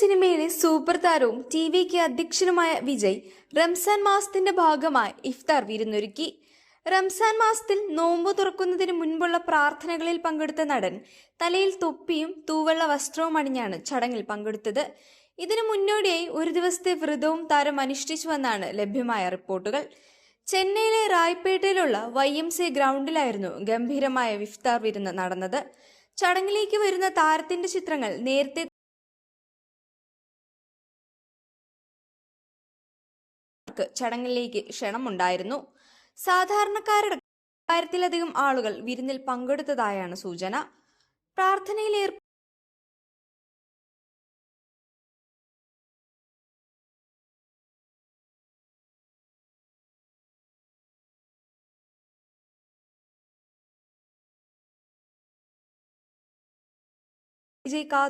സിനിമയിലെ സൂപ്പർ താരവും ടി വിക്ക് അധ്യക്ഷനുമായ വിജയ് റംസാൻ മാസത്തിന്റെ ഭാഗമായി ഇഫ്താർ വിരുന്നൊരുക്കി. റംസാൻ മാസത്തിൽ നോമ്പ് തുറക്കുന്നതിന് മുൻപുള്ള പ്രാർത്ഥനകളിൽ പങ്കെടുത്ത നടൻ തലയിൽ തൊപ്പിയും തൂവെള്ള വസ്ത്രവും അണിഞ്ഞാണ് ചടങ്ങിൽ പങ്കെടുത്തത്. ഇതിനു മുന്നോടിയായി ഒരു ദിവസത്തെ വ്രതവും താരം അനുഷ്ഠിച്ചുവെന്നാണ് ലഭ്യമായ റിപ്പോർട്ടുകൾ. ചെന്നൈയിലെ റായ്പേട്ടയിലുള്ള വൈ എം സി ഗ്രൗണ്ടിലായിരുന്നു ഗംഭീരമായ ഇഫ്താർ വിരുന്ന് നടന്നത്. ചടങ്ങിലേക്ക് വരുന്ന താരത്തിന്റെ ചിത്രങ്ങൾ നേരത്തെ ക്ക് ചടങ്ങിലേക്ക് ക്ഷണമുണ്ടായിരുന്നു. സാധാരണക്കാരുടെ ആയിരത്തിലധികം ആളുകൾ വിരുന്നിൽ പങ്കെടുത്തതായാണ് സൂചന. പ്രാർത്ഥനയിൽ ഏർ വിജയ് കാ